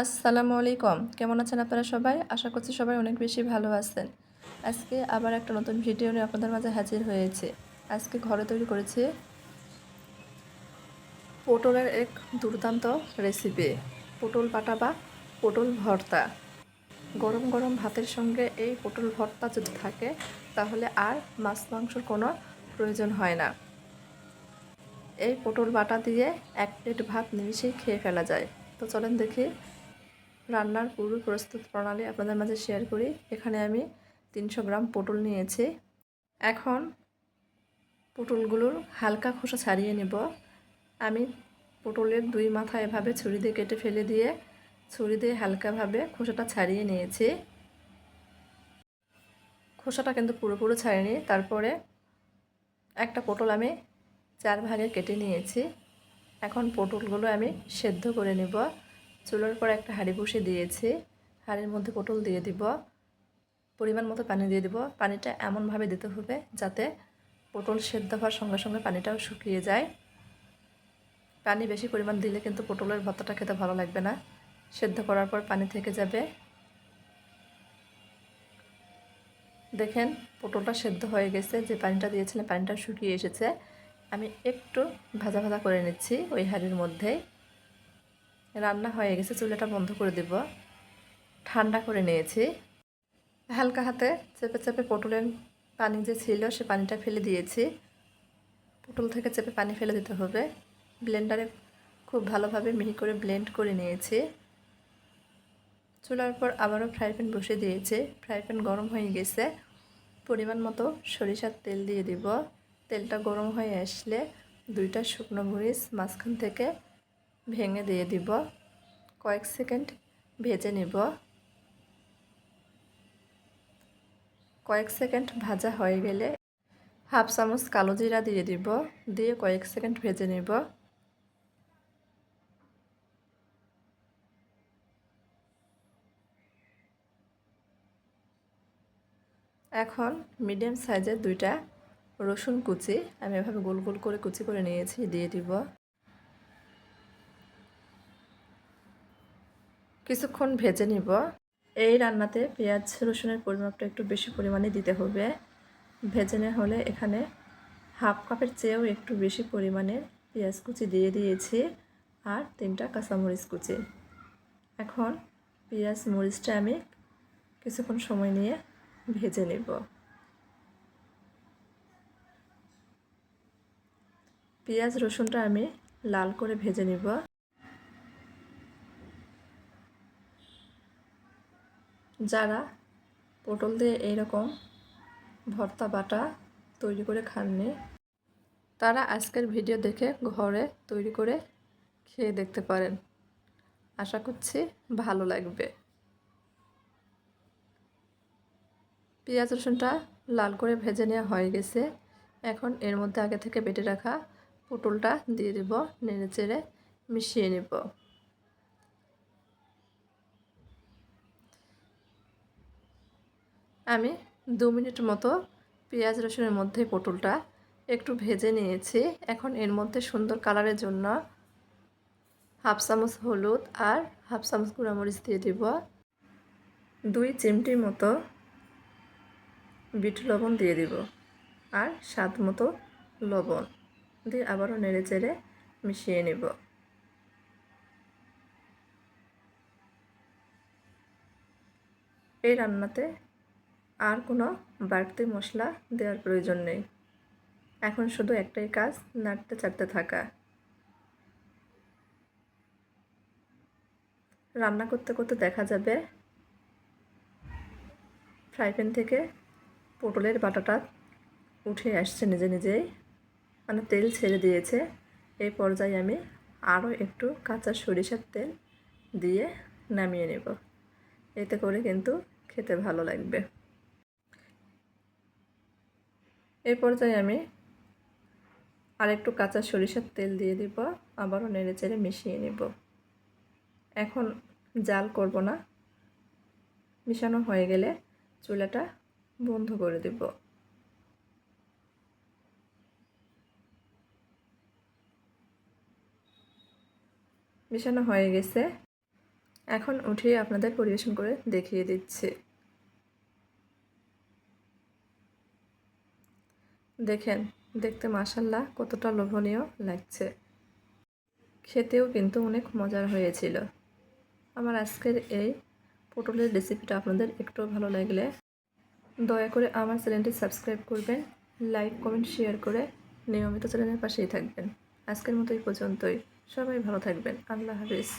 আসসালামু আলাইকুম। কেমন আছেন আপনারা সবাই? আশা করছি সবাই অনেক বেশি ভালো আছেন। আজকে আবার একটা নতুন ভিডিও নিয়ে আপনাদের মাঝে হাজির হয়েছে। আজকে ঘরে তৈরি করেছি পটলের এক দুর্দান্ত রেসিপি পটল বাটা বা পটল ভর্তা। গরম গরম ভাতের সঙ্গে এই পটল ভর্তা যদি থাকে, তাহলে আর মাছ মাংসর কোনো প্রয়োজন হয় না। এই পটল বাটা দিয়ে এক প্লেট ভাত নিমিশেই খেয়ে ফেলা যায়। তো চলেন দেখি রান্নার পুরো প্রস্তুত প্রণালী আপনাদের মাঝে শেয়ার করি। এখানে আমি তিনশো গ্রাম পটল নিয়েছি। এখন পটলগুলোর হালকা খোসা ছাড়িয়ে নেব। আমি পটলের দুই মাথা এভাবে ছুরি দিয়ে কেটে ফেলে দিয়ে ছুরি দিয়ে হালকাভাবে খোসাটা ছাড়িয়ে নিয়েছি। খোসাটা কিন্তু পুরোপুরি ছাড়িয়ে তারপরে একটা পটল আমি চার ভাগে কেটে নিয়েছি। এখন পটলগুলো আমি সেদ্ধ করে নেব। চুলোর পর একটা হাঁড়ি বসে দিয়েছি। হাঁড়ির মধ্যে পটল দিয়ে দিব, পরিমাণ মতো পানি দিয়ে দিব। পানিটা এমনভাবে দিতে হবে যাতে পটল সেদ্ধ হওয়ার সঙ্গে সঙ্গে পানিটাও শুকিয়ে যায়। পানি বেশি পরিমাণ দিলে কিন্তু পটলের ভর্তাটা খেতে ভালো লাগবে না। সেদ্ধ করার পর পানি থেকে যাবে। দেখেন, পটলটা সেদ্ধ হয়ে গেছে। যে পানিটা দিয়েছিলাম পানিটা শুকিয়ে এসেছে। আমি একটু ভাজা ভাজা করে নিচ্ছি ওই হাঁড়ির মধ্যেই। রান্না হয়ে গেছে, চুলাটা বন্ধ করে দেব। ঠান্ডা করে নিয়েছি। হালকা হাতে চেপে চেপে পটলের পানি যে ছিল, সে পানিটা ফেলে দিয়েছি। পটল থেকে চেপে পানি ফেলে দিতে হবে। ব্লেন্ডারে খুব ভালোভাবে মিহি করে ব্লেন্ড করে নিয়েছি। চুলার পর আবারও ফ্রাই প্যান বসে দিয়েছে। ফ্রাই প্যান গরম হয়ে গেছে। পরিমাণ মতো সরিষার তেল দিয়ে দিব। তেলটা গরম হয়ে আসলে দুইটা শুকনো মরিচ মাঝখান থেকে ভেঙে দিয়ে দিব। কয়েক সেকেন্ড ভেজে নিব। কয়েক সেকেন্ড ভাজা হয়ে গেলে হাফ চামচ কালো জিরা দিয়ে দিব। দিয়ে কয়েক সেকেন্ড ভেজে নিব। এখন মিডিয়াম সাইজের দুইটা রসুন কুচি, আমি এভাবে গোল গোল করে কুচি করে নিয়েছি, দিয়ে দিব। কিছুক্ষণ ভেজে নিব। এই রান্নাতে পেঁয়াজ রসুনের পরিমাপটা একটু বেশি পরিমাণে দিতে হবে। ভেজে নেওয়া হলে এখানে হাফ কাপের চেয়েও একটু বেশি পরিমাণে পেঁয়াজ কুচি দিয়ে দিয়েছি আর তিনটা কাঁচামরিচ কুচি। এখন পেঁয়াজ মরিচটা আমি কিছুক্ষণ সময় নিয়ে ভেজে নেব। পেঁয়াজ রসুনটা আমি লাল করে ভেজে নিব। যারা পটল দিয়ে এইরকম ভর্তা বাটা তৈরি করে খাননি, তারা আজকের ভিডিও দেখে ঘরে তৈরি করে খেয়ে দেখতে পারেন। আশা করছি ভালো লাগবে। পেঁয়াজ রসুনটা লাল করে ভেজে নেওয়া হয়ে গেছে। এখন এর মধ্যে আগে থেকে বেটে রাখা পটলটা দিয়ে দেব, নেড়ে চেড়ে মিশিয়ে নেব। আমি দু মিনিট মতো পেঁয়াজ রসুনের মধ্যে পটলটা একটু ভেজে নিয়েছি। এখন এর মধ্যে সুন্দর কালারের জন্য হাফ চামচ হলুদ আর হাফ চামচ গুঁড়ামরিচ দিয়ে দিব। দুই চিমটির মতো বিট লবণ দিয়ে দিব আর স্বাদ মতো লবণ দিয়ে আবারও নেড়ে চেড়ে মিশিয়ে নেব। এই রান্নাতে আর কোনো বাড়তি মশলা দেওয়ার প্রয়োজন নেই। এখন শুধু একটাই কাজ, নাড়তে চাড়তে থাকা। রান্না করতে করতে দেখা যাবে ফ্রাই প্যান থেকে পটলের বাটাটা উঠে আসছে নিজে নিজেই। মানে তেল ছেড়ে দিয়েছে। এই পর্যায়ে আমি আরও একটু কাঁচা সরিষার তেল দিয়ে নামিয়ে নেব। এতে করে কিন্তু খেতে ভালো লাগবে। এই পর্যায়ে আমি আর একটু কাঁচা সরিষার তেল দিয়ে দিব, আবারও নেড়ে চেড়ে মিশিয়ে নেব। এখন জাল করব না। মিশানো হয়ে গেলে চুলাটা বন্ধ করে দেব। মিশানো হয়ে গেছে। এখন উঠিয়ে আপনাদের পরিবেশন করে দেখিয়ে দিচ্ছি। দেখেন, দেখতে মাসাল্লাহ কতটা লোভনীয় লাগছে। খেতেও কিন্তু অনেক মজার হয়েছিল। আমার আজকের এই পটলের রেসিপিটা আপনাদের একটু ভালো লাগলে দয়া করে আমার চ্যানেলটি সাবস্ক্রাইব করবেন লাইক কমেন্ট শেয়ার করে নিয়মিত চ্যানেলের পাশেই থাকবেন। আজকের মতো এই পর্যন্তই। সবাই ভালো থাকবেন। আল্লাহ হাফিজ।